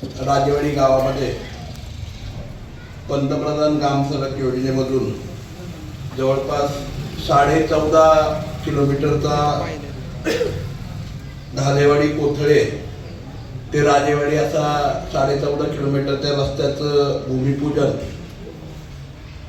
राजेवाडी गावामध्ये पंतप्रधान ग्रामसडक योजनेमधून जवळपास साडे चौदा किलोमीटरचा धालेवाडी कोथळे ते राजेवाडी असा साडे चौदा किलोमीटरच्या रस्त्याचं भूमिपूजन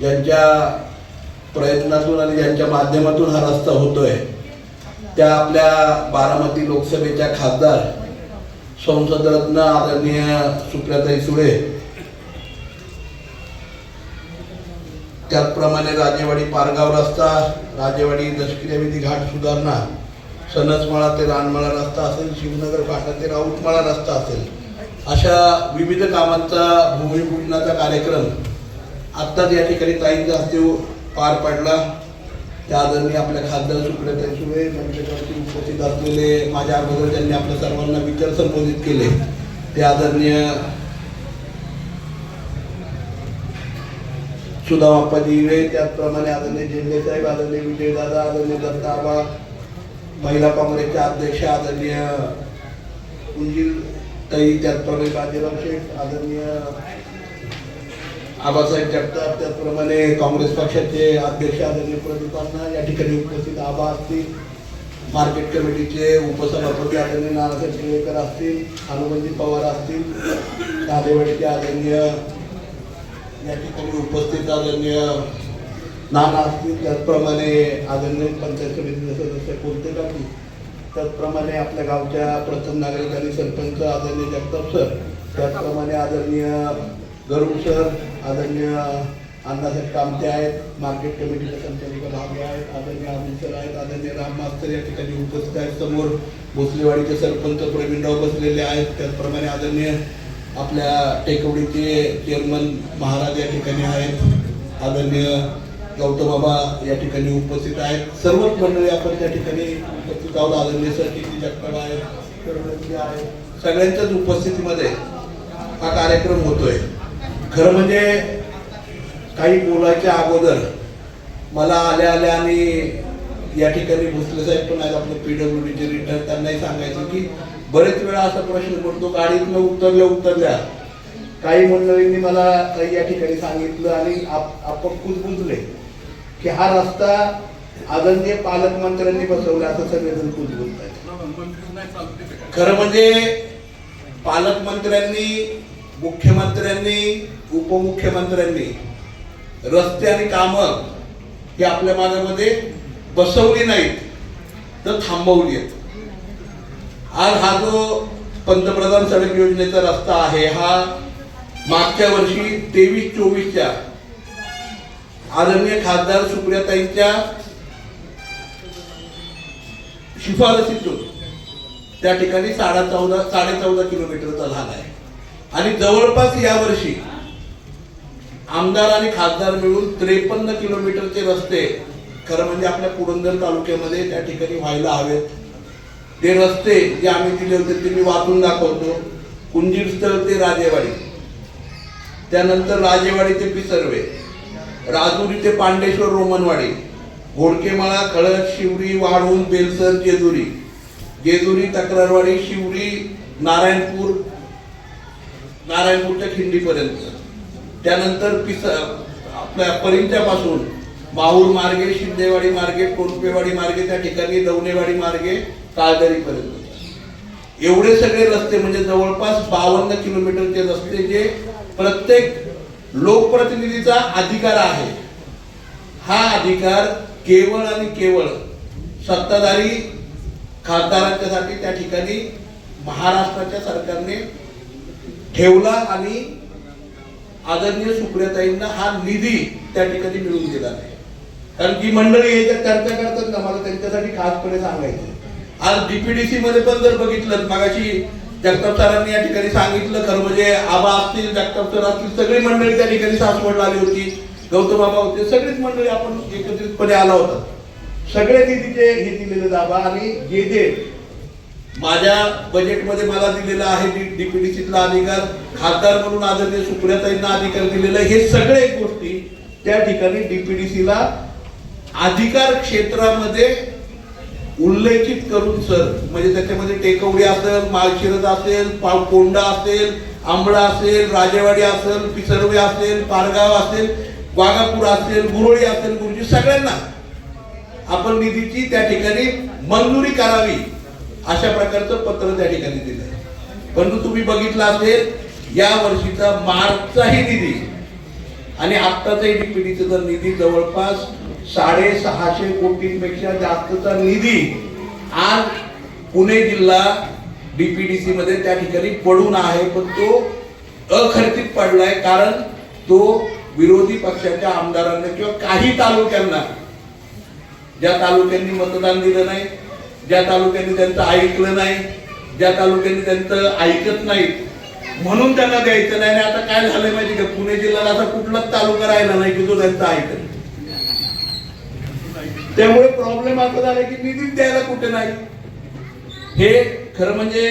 ज्यांच्या प्रयत्नातून आणि ज्यांच्या माध्यमातून हा रस्ता होतोय त्या आपल्या बारामती लोकसभेच्या खासदार संसदरत्न आदरणीय सुप्रियाताई सुळे त्याचप्रमाणे राजेवाडी पारगाव रस्ता राजेवाडी दशक्रियाविधी घाट सुधारणा सनसमाळा ते रानमाळा रस्ता असेल शिवनगर फाटा ते राऊतमाळा रस्ता असेल अशा विविध कामांचा भूमिपूजनाचा कार्यक्रम आत्ताच या ठिकाणी ताईंचा हस्ते पार पडला. त्या आदरणीय आपल्या खासदार सुप्रियाताई सुळे उपस्थित असलेले माझ्या अगोदर ज्यांनी आपल्या सर्वांना विचार संबोधित केले. ते आदरणीय सुधामाप्पाजी इळे त्याचप्रमाणे आदरणीय जेंडे साहेब आदरणीय विजयदादा आदरणीय दत्ताबा महिला काँग्रेसच्या अध्यक्ष आदरणीय कुंजील ताई त्याचप्रमाणे बाजीराव शेठ आदरणीय आबासाहेब जगताप त्याचप्रमाणे काँग्रेस पक्षाचे अध्यक्ष आदरणीय प्रदीपांना या ठिकाणी उपस्थित आबा असतील. मार्केट कमिटीचे उपसभापती आदरणीय नानासाहेब टिळेकर असतील. हनुमंती पवार असतील. कालेवाडीचे आदरणीय या ठिकाणी उपस्थित आदरणीय नाना असतील. त्याचप्रमाणे आदरणीय पंचायत समितीचे सदस्य कोणते टाकी त्याचप्रमाणे आपल्या गावच्या प्रथम नागरिक आणि सरपंच आदरणीय जगताप सर. त्याचप्रमाणे आदरणीय गरुड सर. आदरणीय अण्णासाहेब कामते आहेत मार्केट कमिटीचे संचालिका भागे आहेत आदरणीय अमित सर आहेत आदरणीय राम मास्तर या ठिकाणी उपस्थित आहेत. समोर भोसलेवाडीचे सरपंच प्रवीणराव बसलेले आहेत. त्याचप्रमाणे आदरणीय आपल्या टेकवडीचे चेअरमन महाराज या ठिकाणी आहेत. आदरणीय गौतमबाबा या ठिकाणी उपस्थित आहेत. सर्वच मंडळी आपण त्या ठिकाणी उपस्थित आहोत. आदरणीय सर किती जगताप आहेत आहेत. सगळ्यांच्याच उपस्थितीमध्ये हा कार्यक्रम होतोय. खरं म्हणजे काही बोलायच्या अगोदर मला आल्या आल्या आणि या ठिकाणी भोसले साहेब पण आहेत आपले पीडब्ल्यू डीचे रिटायर त्यांनाही सांगायचं की बरेच वेळा असा प्रश्न पडतो गाडीतनं उतरल्या उतरल्या काही मंडळींनी मला या ठिकाणी सांगितलं आणि आप- आपण कुजबुजले की हा रस्ता आदरणीय पालकमंत्र्यांनी बसवला असं सगळेजण कुजबुजत आहेत खरं म्हणजे पालकमंत्र्यांनी मुख्यमंत्र्यांनी उपमुख्यमंत्र्यांनी रस्ते आणि कामं ही आपल्या मागामध्ये बसवली नाहीत तर थांबवली आहेत. आज हा जो पंतप्रधान सडक योजनेचा रस्ता आहे हा मागच्या वर्षी तेवीस चोवीसच्या आदरणीय खासदार सुप्रियाताईंच्या शिफारसीतून त्या ठिकाणी साडे चौदा साडे चौदा किलोमीटरचा झाला आहे. आणि जवळपास या वर्षी आमदार आणि खासदार मिळून त्रेपन्न किलोमीटरचे रस्ते खरं म्हणजे आपल्या पुरंदर तालुक्यामध्ये त्या ठिकाणी व्हायला हवेत. ते रस्ते जे आम्ही दिले होते ते मी वाचून दाखवतो. कुंजीर स्थळ ते राजेवाडी. त्यानंतर राजेवाडी ते पिसर्वे. राजुरी ते पांडेश्वर रोमनवाडी. घोडकेमाळा खळद शिवरी वाढून बेलसर जेजुरी. जेजुरी तक्रारवाडी शिवरी नारायणपूर नारायणपूरच्या खिंडीपर्यंत. त्यानंतर पिस आपल्या परिंच्यापासून माहूर मार्गे शिंदेवाडी मार्गे कोणपेवाडी मार्गे त्या ठिकाणी दवनेवाडी मार्गे काळदरीपर्यंत. एवढे सगळे रस्ते म्हणजे जवळपास बावन्न किलोमीटरचे रस्ते जे प्रत्येक लोकप्रतिनिधीचा अधिकार आहे. हा अधिकार केवळ आणि केवळ सत्ताधारी खासदारांच्यासाठी त्या ठिकाणी महाराष्ट्राच्या सरकारने ठेवला आणि आदरणीय सुप्रियाताईंना हा निधी त्या ठिकाणी मिळून दिला नाही. कारण की मंडळी याच्यात चर्चा करतात ना मला त्यांच्यासाठी खासपणे सांगायचं आज डीपीडीसी मध्ये पण जर बघितलं मागाशी जगताप सरांनी या ठिकाणी सांगितलं खरं म्हणजे आबा असतील जगताप सर असतील सगळी मंडळी त्या ठिकाणी सासवडला आली होती गौतम बाबा होते सगळीच मंडळी आपण एकत्रितपणे आला होता. सगळे निधीचे हे दिलेले दाबा आणि जे जे माझ्या बजेटमध्ये मला दिलेला आहे डीपीडीसीतला अधिकार खासदार म्हणून आदरणीय सुप्रियाताईंना अधिकार दिलेला आहे. हे सगळे गोष्टी त्या ठिकाणी डीपीडीसीला अधिकार क्षेत्रामध्ये उल्लेखित करून सर म्हणजे त्याच्यामध्ये टेकवडी असेल माळशिरस असेल कोंडा असेल आंबळा असेल राजेवाडी असेल पिसर्वे असेल पारगाव असेल वाघापूर असेल गुरोळी असेल गुरुजी सगळ्यांना आपण निधीची त्या ठिकाणी मंजुरी करावी अशा प्रकारचं पत्र त्या ठिकाणी दिलं. परंतु तुम्ही बघितलं असेल या वर्षीचा मार्चचाही निधी. आणि आत्ताचाही डीपीडीचा जर निधी जवळपास साडेसहाशे कोटींपेक्षा जास्तचा निधी आज पुणे जिल्हा डीपीडीसी मध्ये त्या ठिकाणी पडून आहे पण तो अखर्चित पडलाय कारण तो विरोधी पक्षाच्या आमदारांना किंवा काही तालुक्यांना ज्या तालुक्यांनी मतदान दिलं नाही ज्या तालुक्यांनी त्यांचं ऐकलं नाही ज्या तालुक्यांनी त्यांचं ऐकत नाहीत म्हणून त्यांना द्यायचं नाही. आणि आता काय झालंय माहिती का? पुणे जिल्ह्याला असा कुठलाच तालुका राहिला नाही की तो त्यांचा ऐकत त्यामुळे प्रॉब्लेम असा झाला की निधी द्यायला कुठे नाही. हे खरं म्हणजे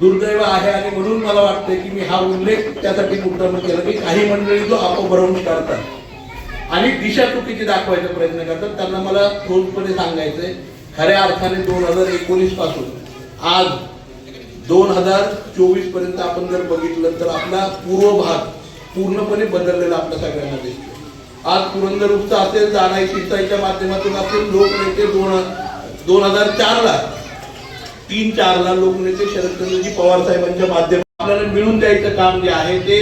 दुर्दैव आहे आणि म्हणून मला वाटतंय की मी हा उल्लेख त्यासाठी मुद्दाम केला की काही मंडळी जो अपभ्रंश करतात आणि दिशा चुकीची दाखवायचा प्रयत्न करतात त्यांना मला ठोसपणे सांगायचंय. खऱ्या अर्थाने दोन हजार एकोणीसपासून. आज दोन हजार चोवीसपर्यंत आपण जर बघितलं तर आपला पूर्व भाग पूर्णपणे बदललेला आपल्या सगळ्यांना दिसतो आज पुरंदर उपचा असेल जाणाई सिंचाईच्या माध्यमातून असेल लोकनेते दोन दोन हजार चार ला तीन चारला लोकनेते शरदचंद्रजी पवार साहेबांच्या माध्यमात आपल्याला मिळून द्यायचं काम जे आहे ते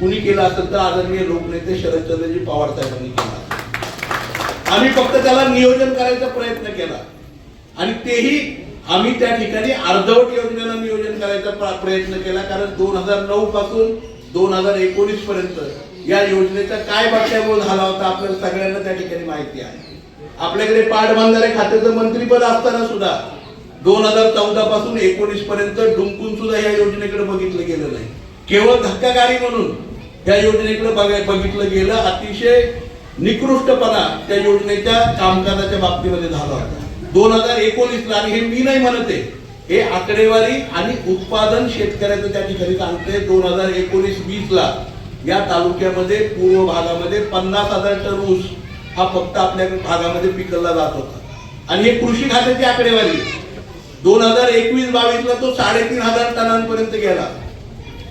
कुणी केलं असेल तर आदरणीय लोकनेते शरदचंद्रजी पवार साहेबांनी केलं. आम्ही फक्त त्याला नियोजन करायचा प्रयत्न केला. आणि तेही आम्ही त्या ठिकाणी अर्धवट योजनेला नियोजन करायचा प्रयत्न केला कारण दोन हजार नऊ पासून दोन हजार एकोणीस पर्यंत या योजनेचा काय बाक्यामोल झाला होता आपल्याला सगळ्यांना त्या ठिकाणी माहिती आहे. आपल्याकडे पाटबंधारे खात्याचं मंत्रीपद असताना सुद्धा दोन हजार चौदा पासून एकोणीस पर्यंत डुंकून सुद्धा या योजनेकडे बघितलं गेलं नाही. केवळ धक्कागाडी म्हणून या योजनेकडे बघितलं गेलं अतिशय निकृष्टपणा त्या योजनेच्या कामकाजाच्या बाबतीमध्ये झाला होता. दोन हजार एकोणीस ला आणि हे मी नाही म्हणते हे आकडेवारी आणि उत्पादन शेतकऱ्याचं त्या ठिकाणी सांगते दोन हजार एकोणीस वीस ला या तालुक्यामध्ये पूर्व भागामध्ये पन्नास हजार टन ऊस हा फक्त आपल्या भागामध्ये पिकवला जात होता. आणि हे कृषी खात्याची आकडेवारी दोन हजार एकवीस बावीस ला तो साडेतीन हजार टनांपर्यंत गेला.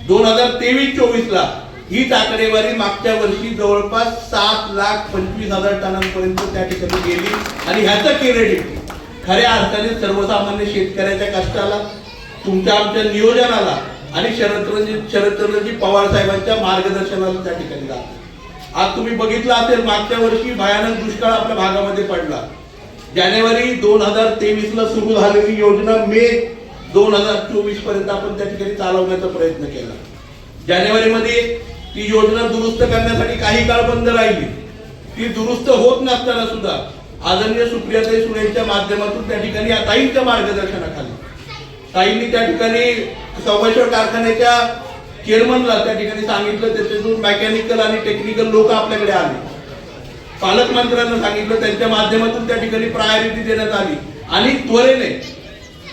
दोन हजार तेवीस चोवीस ला हीच आकडेवारी मागच्या वर्षी जवळपास सात लाख पंचवीस हजार टनांपर्यंत त्या ठिकाणी गेली. आणि ह्याचं क्रेडिट खऱ्या अर्थाने सर्वसामान्य शेतकऱ्याच्या कष्टाला तुमच्या आमच्या नियोजनाला आणि शरदचंद्रजी शरदचंद्रजी पवार साहेबांच्या मार्गदर्शनाला त्या ठिकाणी जातं आज तुम्ही बघितलं असेल मागच्या वर्षी भयानक दुष्काळ आपल्या भागामध्ये पडला. जानेवारी दोन हजार तेवीस ला सुरू झालेली योजना मे दोन हजार चोवीसपर्यंत आपण त्या ठिकाणी चालवण्याचा प्रयत्न केला. जानेवारीमध्ये ती योजना दुरुस्त करण्यासाठी काही काळ बंद राहिली. ती दुरुस्त होत नसताना सुद्धा आदरणीय सुप्रियाताई सुरेंच्या माध्यमातून त्या ठिकाणी या ताईंच्या मार्गदर्शनाखाली. ताईंनी त्या ठिकाणी संगमेश्वर कारखान्याच्या चेअरमनला त्या ठिकाणी सांगितलं त्याच्यातून मेकॅनिकल आणि टेक्निकल लोक आपल्याकडे आले. पालकमंत्र्यांना सांगितलं त्यांच्या माध्यमातून त्या ठिकाणी प्रायोरिटी देण्यात आली. आणि त्वरेने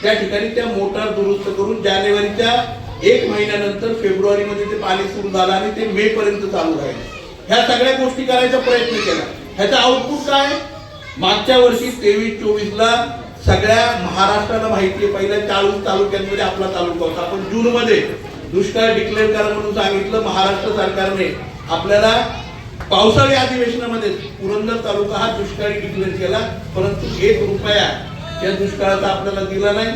त्या ठिकाणी त्या मोटार दुरुस्त करून जानेवारीच्या एक महिन्यानंतर फेब्रुवारीमध्ये ते पाणी सुरू झालं आणि ते मे पर्यंत चालू राहील. ह्या सगळ्या गोष्टी करायचा प्रयत्न केला. ह्याचा आउटपुट काय? मागच्या वर्षी तेवीस चोवीस ला सगळ्या महाराष्ट्राला माहिती आहे. पहिल्या चाळीस तालुक्यांमध्ये आपला तालुका होता. आपण जून मध्ये दुष्काळ डिक्लेअर करा म्हणून सांगितलं. महाराष्ट्र सरकारने आपल्याला पावसाळी अधिवेशनामध्ये पुरंदर तालुका हा दुष्काळी डिक्लेअर केला. परंतु एक रुपया या दुष्काळाचा आपल्याला दिला नाही.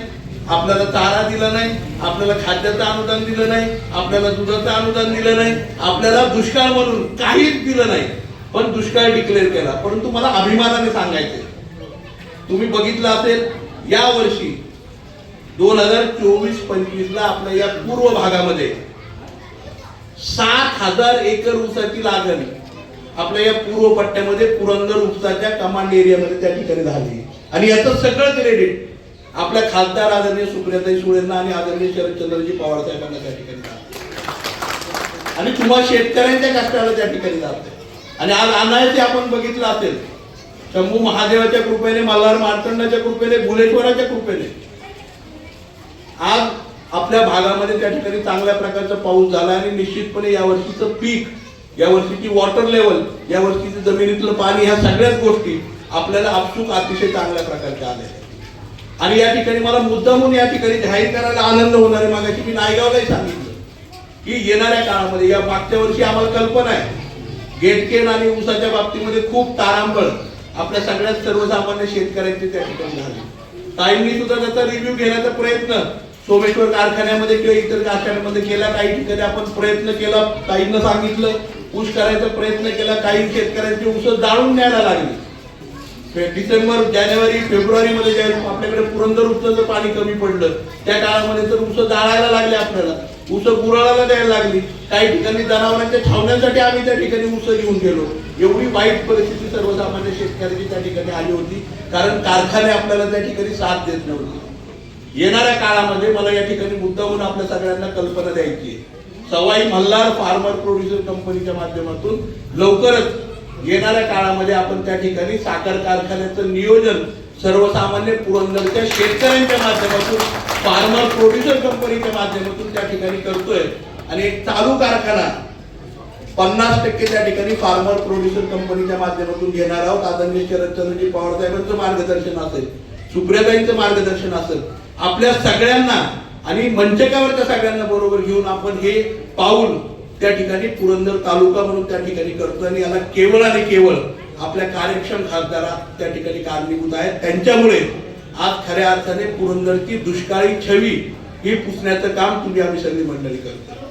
आपल्याला चारा दिला नाही. आपल्याला खाद्याचं अनुदान दिलं नाही. आपल्याला दुधाचं अनुदान दिलं नाही. आपल्याला दुष्काळ म्हणून काहीच दिलं नाही. पण दुष्काळ डिक्लेअर केला. परंतु मला अभिमानाने सांगायचे तुम्ही बघितलं असेल या वर्षी दोन हजार चोवीस पंचवीस ला आपल्या या पूर्व भागामध्ये सात हजार एकर ऊसाची लागण आपल्या या पूर्व पट्ट्यामध्ये पुरंदर उपसाच्या कमांड एरियामध्ये त्या ठिकाणी झाली. आणि याचं सगळं क्रेडिट आपल्या खासदार आदरणीय सुप्रियाताई सुळेंना आणि आदरणीय शरदचंद्रजी पवार साहेबांना त्या ठिकाणी आणि तुम्हाला शेतकऱ्यांच्या कष्टाला त्या ठिकाणी जाते. आणि आज अनायसे आपण बघितलं असेल. शंभू महादेवाच्या कृपेने मल्हार मार्तंडाच्या कृपेने भुलेश्वराच्या कृपेने. आज आपल्या भागामध्ये त्या ठिकाणी चांगल्या प्रकारचा पाऊस झाला आणि निश्चितपणे या वर्षीचं पीक या वर्षीची वॉटर लेवल या वर्षीचं जमिनीतलं पाणी ह्या सगळ्याच गोष्टी आपल्याला आपसूक अतिशय चांगल्या प्रकारच्या आल्या. आणि या ठिकाणी मला मुद्दामून या ठिकाणी जाहीर करायला आनंद होणार आहे. मागाशी मी नायगावलाही सांगितलं की येणाऱ्या काळामध्ये या मागच्या वर्षी आम्हाला कल्पना आहे. गेटकेन आणि ऊसाच्या बाबतीमध्ये खूप तारांबळ आपल्या सगळ्यात सर्वसामान्य शेतकऱ्यांचे त्या ठिकाणी झाले. ताईंनी सुद्धा त्याचा रिव्ह्यू घेण्याचा प्रयत्न सोमेश्वर कारखान्यामध्ये किंवा इतर कारखान्यामध्ये केला. काही ठिकाणी आपण प्रयत्न केला. ताईंना सांगितलं. ऊस करायचा प्रयत्न केला. काही शेतकऱ्यांचे ऊस जाळून न्यायला लागले. डिसेंबर जानेवारी फेब्रुवारी मध्ये ज्यावेळी आपल्याकडे पुरंदर उसाचं पाणी कमी पडलं त्या काळामध्ये तर ऊस जाळायला लागले आपल्याला. ऊस गुराळाला द्यायला लागली. काही ठिकाणी जनावरांच्या छावण्यासाठी आम्ही त्या ठिकाणी ऊस घेऊन गेलो. एवढी वाईट परिस्थिती सर्वसामान्य शेतकऱ्याची त्या ठिकाणी आली होती. कारण कारखाने आपल्याला त्या ठिकाणी साथ देत नव्हते. येणाऱ्या काळामध्ये मला या ठिकाणी मुद्दाहून आपल्या सगळ्यांना कल्पना द्यायची सवाई मल्हार फार्मर प्रोड्युसर कंपनीच्या माध्यमातून लवकरच येणाऱ्या काळामध्ये आपण त्या ठिकाणी साखर कारखान्याचं नियोजन सर्वसामान्य पुरंदरच्या शेतकऱ्यांच्या माध्यमातून फार्मर प्रोड्युसर कंपनीच्या माध्यमातून त्या ठिकाणी करतोय. आणि एक चालू कारखाना पन्नास टक्के त्या ठिकाणी फार्मर प्रोड्युसर कंपनीच्या माध्यमातून घेणार आहोत. आदरणीय शरदचंद्रजी पवार साहेबांचं मार्गदर्शन असेल सुप्रियाताईंचं मार्गदर्शन असेल. आपल्या सगळ्यांना आणि मंचकावरच्या सगळ्यांना बरोबर घेऊन आपण हे पाऊल त्या ठिकाणी पुरंदर तालुका म्हणून त्या ठिकाणी करतो आणि याला केवळ आणि केवळ आपल्या कार्यक्षम खासदारा त्या ठिकाणी कारणीभूत आहेत. त्यांच्यामुळे आज खऱ्या अर्थाने पुरंदरची दुष्काळी छवी ही पुसण्याचं काम तुम्ही आम्ही सगळी मंडळी करतो